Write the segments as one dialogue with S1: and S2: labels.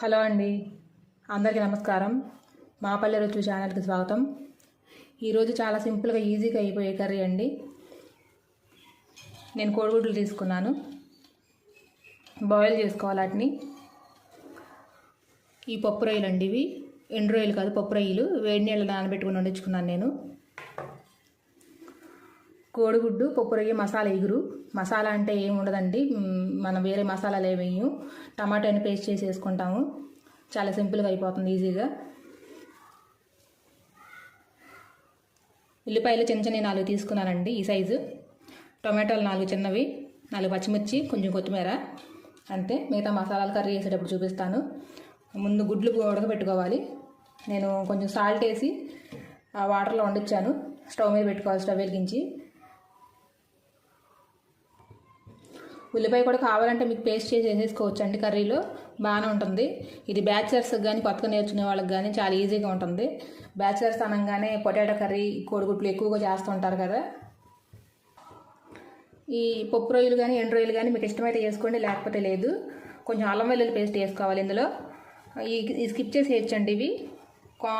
S1: Hello అండి. అందరికీ నమస్కారం. మా పల్లె రుచి ఛానల్కి స్వాగతం. ఈరోజు చాలా సింపుల్గా ఈజీగా అయిపోయే కర్రీ అండి. నేను కోడిగుడ్లు తీసుకున్నాను. బాయిల్ చేసుకోవాలి వాటిని. ఈ పప్పు రొయ్యలు అండి ఇవి. ఎండు రొయ్యలు కాదు పప్పు రొయ్యలు. వేడి నీళ్ళు నానబెట్టుకుని వండించుకున్నాను నేను. కోడిగుడ్డు పప్పు రొయ్య మసాలా ఎగురు. మసాలా అంటే ఏమి ఉండదండి. మనం వేరే మసాలాలు ఏమి టమాటాని పేస్ట్ చేసి వేసుకుంటాము. చాలా సింపుల్గా అయిపోతుంది ఈజీగా. ఉల్లిపాయలు చిన్న చిన్న నాలుగు తీసుకున్నానండి ఈ సైజు. టొమాటోలు నాలుగు చిన్నవి నాలుగు పచ్చిమిర్చి కొంచెం కొత్తిమీర. అంతే. మిగతా మసాలాలు కర్రీ వేసేటప్పుడు చూపిస్తాను. ముందు గుడ్లు ఉడకబెట్టుకోవాలి. నేను కొంచెం సాల్ట్ వేసి ఆ వాటర్లో వండించాను స్టవ్ మీద పెట్టుకోవాలి స్టవ్ వెలిగించి. ఉల్లిపాయ కూడా కావాలంటే మీకు పేస్ట్ చేసి వేసేసుకోవచ్చు అండి కర్రీలో. బాగానే ఉంటుంది. ఇది బ్యాచిలర్స్కి కానీ కొత్తగా నేర్చుకునే వాళ్ళకి కానీ చాలా ఈజీగా ఉంటుంది. బ్యాచిలర్స్ అనగానే పొటాటో కర్రీ కోడిగుడ్లు ఎక్కువగా చేస్తూ ఉంటారు కదా. ఈ పప్పు రొయ్యలు కానీ ఎండు రొయ్యలు కానీ మీకు ఇష్టమైతే చేసుకోండి లేకపోతే లేదు. కొంచెం అల్లం వెల్లుల్లి పేస్ట్ వేసుకోవాలి ఇందులో. ఈ ఈ స్కిప్ చేసి వేయచ్చండి ఇవి.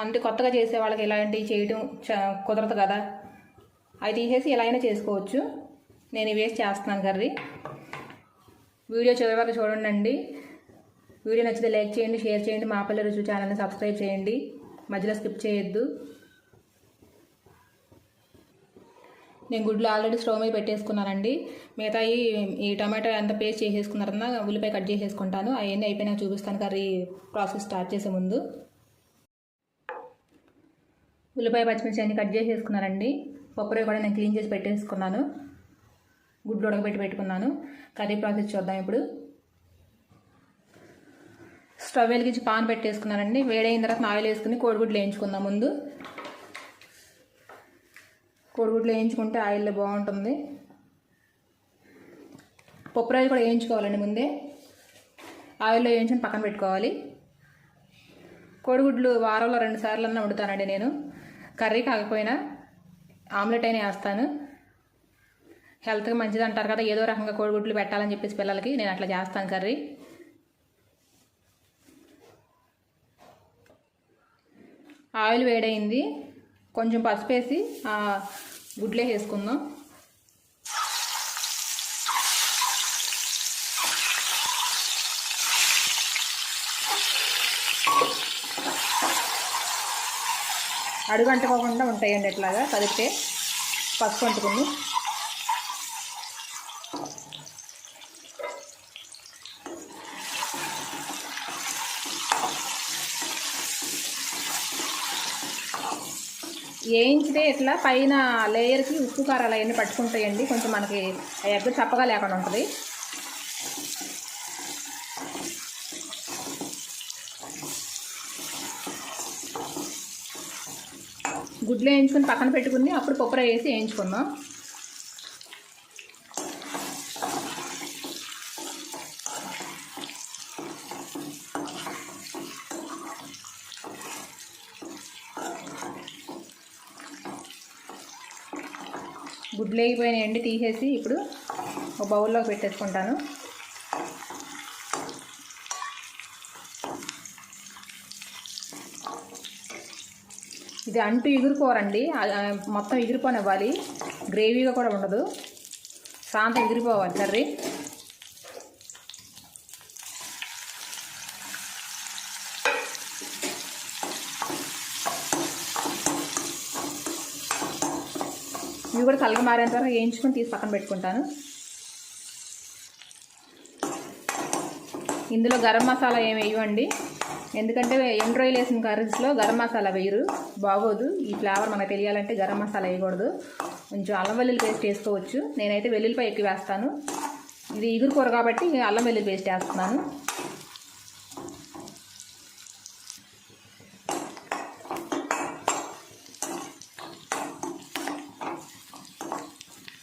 S1: అంటే కొత్తగా చేసే వాళ్ళకి ఇలాంటివి చేయడం కుదరదు కదా. అవి తీసేసి ఎలా అయినా చేసుకోవచ్చు. నేను ఇవి వేసి చేస్తున్నాను కర్రీ. వీడియో చివరి వరకు చూడండి వీడియో నచ్చితే లైక్ చేయండి షేర్ చేయండి మా పల్లె రుచి ఛానల్ని సబ్స్క్రైబ్ చేయండి. మధ్యలో స్కిప్ చేయొద్దు. నేను గుడ్లు ఆల్రెడీ స్టవ్ మీద పెట్టేసుకున్నానండి. మిగతా ఈ టమాటో అంత పేస్ట్ చేసేసుకున్నారన్నా ఉల్లిపాయ కట్ చేసేసుకుంటాను. అవన్నీ అయిపోయినాక చూపిస్తాను కర్రీ ప్రాసెస్ స్టార్ట్ చేసే ముందు. ఉల్లిపాయ పచ్చిమిర్చి అన్ని కట్ చేసేసుకున్నానండి. పప్పురే కూడా నేను క్లీన్ చేసి పెట్టేసుకున్నాను. గుడ్లు ఉడకబెట్టి పెట్టుకున్నాను. కర్రీ ప్రాసెస్ చూద్దాం ఇప్పుడు. స్టవ్ వెలిగించి పాన్ పెట్టేసుకున్నానండి. వేడైన తర్వాత ఆయిల్ వేసుకుని కోడిగుడ్లు వేయించుకుందాం ముందు. కోడిగుడ్లు వేయించుకుంటే ఆయిల్లో బాగుంటుంది. పప్పురాయిలు కూడా వేయించుకోవాలండి ముందే. ఆయిల్లో వేయించుకుని పక్కన పెట్టుకోవాలి. కోడిగుడ్లు వారంలో రెండు సార్లు అన్నా వండుతానండి నేను. కర్రీ కాకపోయినా ఆమ్లెట్ అయినా వేస్తాను. హెల్త్కి మంచిది అంటారు కదా ఏదో రకంగా కోడిగుడ్లు పెట్టాలని చెప్పేసి పిల్లలకి నేను అట్లా చేస్తాను కర్రీ. ఆయిల్ వేడైంది కొంచెం పసుపు వేసి ఆ గుడ్లే వేసుకుందాం అడుగు అంటుకోకుండా ఉంటాయండి ఇట్లాగా కదిపితే పసుపు అంటుకుంది. వేయించితే ఇట్లా? పైన లేయర్కి ఉప్పు కారాలు అవన్నీ పట్టుకుంటాయండి. కొంచెం మనకి ఎగ్ చప్పగా లేకుండా ఉంటుంది. గుడ్లు వేయించుకుని పక్కన పెట్టుకుని అప్పుడు పప్పుర వేసి వేయించుకుందాం. గుడ్లు వేగిపోయినాయండి తీసేసి ఇప్పుడు ఒక బౌల్లోకి పెట్టేసుకుంటాను. ఇది అంటూ ఎగురుకోరండి మొత్తం ఎగిరిపోనివ్వాలి. గ్రేవీగా కూడా ఉండదు. సాంతం ఎగిరిపోవాలి కర్రీ. ఇవి కూడా చల్లగా మారేంత వరకు వేయించుకొని తీసి పక్కన పెట్టుకుంటాను. ఇందులో గరం మసాలా ఏమి వేయవండి. ఎందుకంటే ఎండు రొయ్యలు వేసిన కర్రీస్లో గరం మసాలా వేయరు. బాగోదు. ఈ ఫ్లేవర్ మనకు తెలియాలంటే గరం మసాలా వేయకూడదు. కొంచెం అల్లం వెల్లుల్లి పేస్ట్ వేసుకోవచ్చు. నేనైతే వెల్లుల్లిపాయ ఎక్కువ వేస్తాను. ఇది ఇగురు కూర కాబట్టి అల్లం వెల్లుల్లి పేస్ట్ వేస్తున్నాను.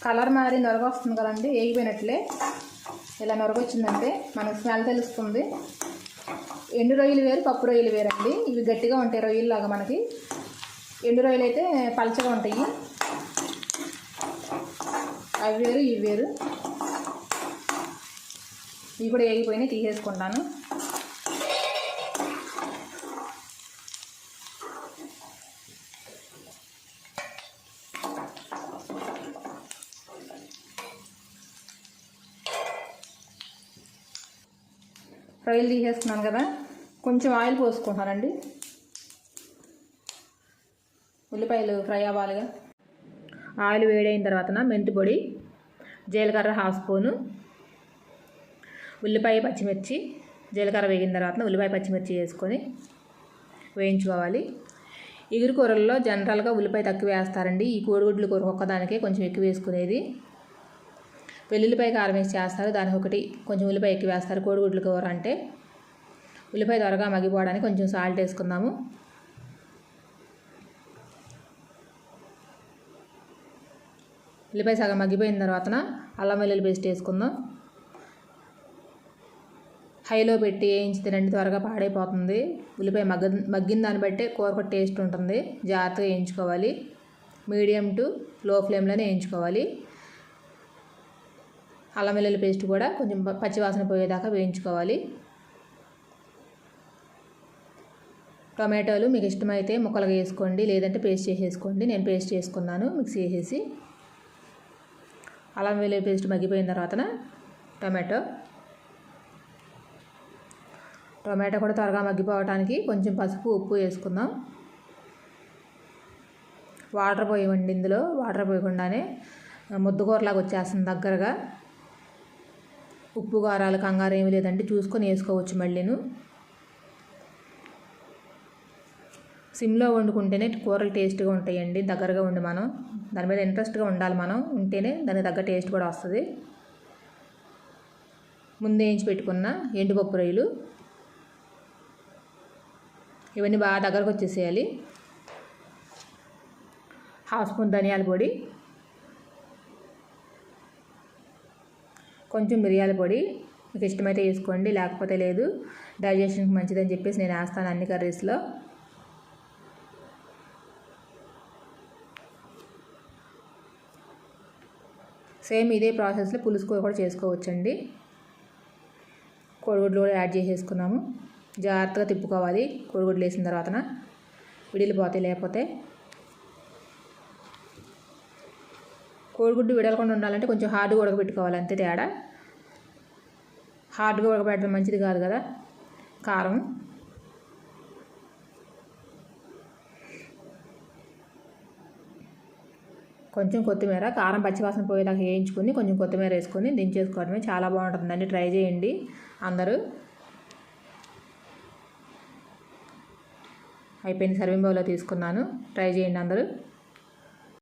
S1: కలర్ మారి నొరగ వస్తుంది కదండి వేగిపోయినట్లే. ఇలా నొరగ వచ్చిందంటే మనకు స్మెల్ తెలుస్తుంది. ఎండు రొయ్యలు వేరు పప్పు రొయ్యలు వేరండి. ఇవి గట్టిగా ఉంటాయి రొయ్యలు లాగా మనకి. ఎండు రొయ్యలు అయితే పలచగా ఉంటాయి. అవి వేరు ఇవి వేరు. ఇవి కూడా వేగిపోయినాయి తీసేసుకుంటాను. ఫ్రైలు తీసేస్తున్నాను కదా. కొంచెం ఆయిల్ పోసుకుంటానండి ఉల్లిపాయలు ఫ్రై అవ్వాలిగా. ఆయిల్ వేడైన తర్వాత మెంతి పొడి జీలకర్ర హాఫ్ స్పూను ఉల్లిపాయ పచ్చిమిర్చి జీలకర్ర వేగిన తర్వాత ఉల్లిపాయ పచ్చిమిర్చి వేసుకొని వేయించుకోవాలి. ఇగురు కూరల్లో జనరల్గా ఉల్లిపాయ తక్కువ వేస్తారండి. ఈ కోడిగుడ్లు కూర ఒక్కదానికే కొంచెం ఎక్కువ వేసుకునేది. వెల్లుల్లిపాయ కారం వేసి చేస్తారు. దానికి ఒకటి కొంచెం ఉల్లిపాయ ఎక్కి వేస్తారు. కోడిగుడ్లు కూర అంటే ఉల్లిపాయ త్వరగా మగ్గిపోవడానికి కొంచెం సాల్ట్ వేసుకుందాము. ఉల్లిపాయ సగం మగ్గిపోయిన తర్వాత అల్లం వెల్లుల్లి పేస్ట్ వేసుకుందాం. హైలో పెట్టి వేయించితే తినండి త్వరగా పాడైపోతుంది. ఉల్లిపాయ మగ్గ మగ్గిన దాన్ని బట్టే కూర టేస్ట్ ఉంటుంది. జాగ్రత్తగా వేయించుకోవాలి. మీడియం టు లో ఫ్లేమ్లోనే వేయించుకోవాలి. అల్లం వెల్లుల్లి పేస్ట్ కూడా కొంచెం పచ్చివాసన పోయేదాకా వేయించుకోవాలి. టొమాటోలు మీకు ఇష్టమైతే ముక్కలుగా వేసుకోండి లేదంటే పేస్ట్ చేసేసుకోండి. నేను పేస్ట్ చేసుకున్నాను మిక్సీ చేసేసి. అల్లం వెల్లుల్లి పేస్ట్ మగ్గిపోయిన తర్వాత టొమాటో. టొమాటో కూడా త్వరగా మగ్గిపోవడానికి కొంచెం పసుపు ఉప్పు వేసుకుందాం. వాటర్ పోయవండి ఇందులో. వాటర్ పోయకుండానే ముద్దుకూరలాగా వచ్చేస్తుంది దగ్గరగా. ఉప్పు కారాలు కంగారు ఏమి లేదండి. చూసుకొని వేసుకోవచ్చు మళ్ళీను. సిమ్లో వండుకుంటేనే కూరలు టేస్ట్గా ఉంటాయండి. దగ్గరగా ఉండి మనం దాని మీద ఇంట్రెస్ట్గా ఉండాలి మనం. ఉంటేనే దానికి తగ్గ టేస్ట్ కూడా వస్తుంది. ముందు వేయించి పెట్టుకున్న ఎండుపప్పు రొయ్యలు. ఇవన్నీ బాగా దగ్గరకు వచ్చేసేయాలి. హాఫ్ స్పూన్ ధనియాల పొడి. కొంచెం మిరియాల పొడి మీకు ఇష్టమైతే వేసుకోండి లేకపోతే లేదు. డైజెషన్కి మంచిదని చెప్పేసి నేను వేస్తాను అన్ని కర్రీస్లో. సేమ్ ఇదే ప్రాసెస్లో పులుసు కూర కూడా చేసుకోవచ్చండి. కోడిగుడ్లు కూడా యాడ్ చేసేసుకున్నాము. జాగ్రత్తగా తిప్పుకోవాలి. కోడిగుడ్లు వేసిన తర్వాత విడిలిపోతాయి లేకపోతే. కోడిగుడ్డు విడలకుండా ఉండాలంటే కొంచెం హార్డ్గా ఉడకబెట్టుకోవాలి అంతే తేడా. హార్డ్గా ఉడకబెట్టడం మంచిది కాదు కదా కారం. కొంచెం కొత్తిమీర కారం పచ్చివాసన పోయేలాగా వేయించుకొని కొంచెం కొత్తిమీర వేసుకొని దించేసుకోవడమే చాలా బాగుంటుందండి. ట్రై చేయండి అందరూ. అయిపోయింది సర్వింగ్ బౌల్లో తీసుకున్నాను. ట్రై చేయండి అందరూ.